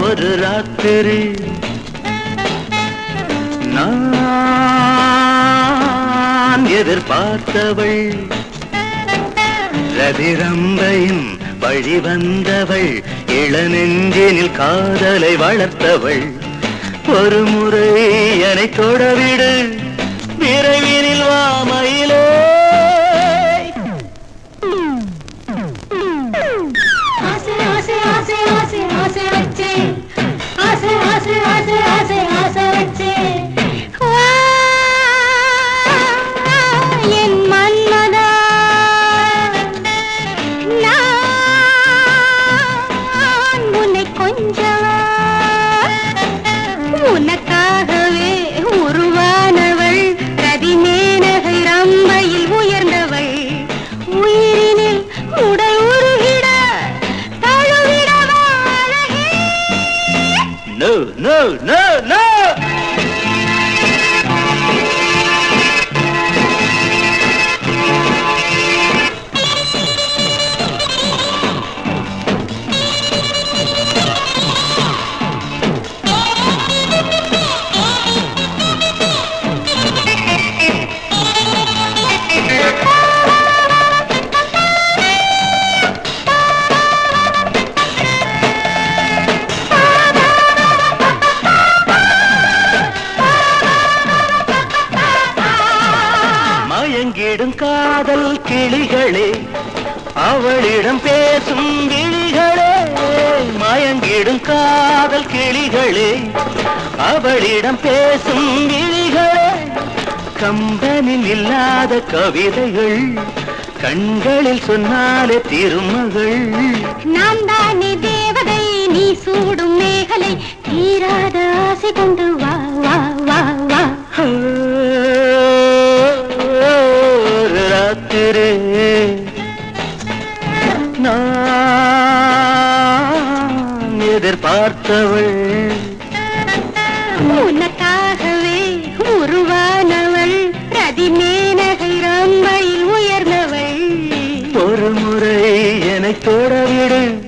ஒரு ராத்திரி நான் எதிர்பார்த்தவள் ரதிரம்பையும் வழி வந்தவள் இளநெஞ்சினில் காதலை வளர்த்தவள். ஒரு முறை என தொடவிடு விரைவினில் வாமையில் நோ நோ நோ நோ காதல் கிளிகளே அவளிடம் பேசும் விழிகளே மயங்கிடும் காதல் கிளிகளே அவளிடம் பேசும் விழிகளே. கம்பனில் இல்லாத கவிதைகள் கண்களில் சொன்னாலே திருமகள். நான் தானே தேவதை நீ சூடும் மேகலை தீராத எதிர்பார்த்தவள் உனக்காகவே உருவானவள் ரதிமேனகை ரம்பையில் உயர்ந்தவள். ஒரு முறை என்னை தொடவிடு.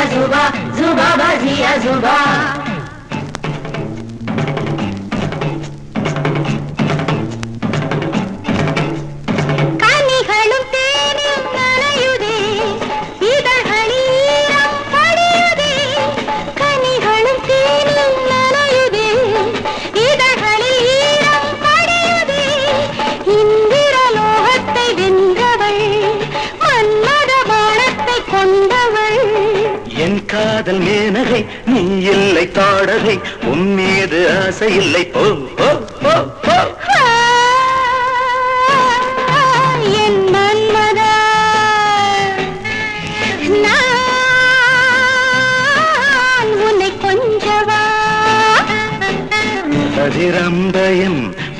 Azuba, Zuba, Bazia, Zuba. காதல் மேனகை நீ இல்லை தாடகை உன் மீது ஆசை இல்லை. போ போ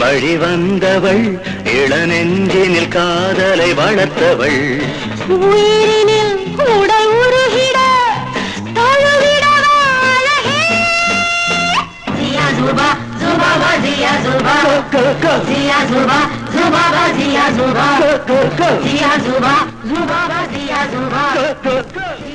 வழி வந்தவள் இளநெஞ்சினில் காதலை வளர்த்தவள். உயிரினில் உடல் Zuba, Zuba, Zia Zuba, Zia Zuba, Zuba, Zia Zuba.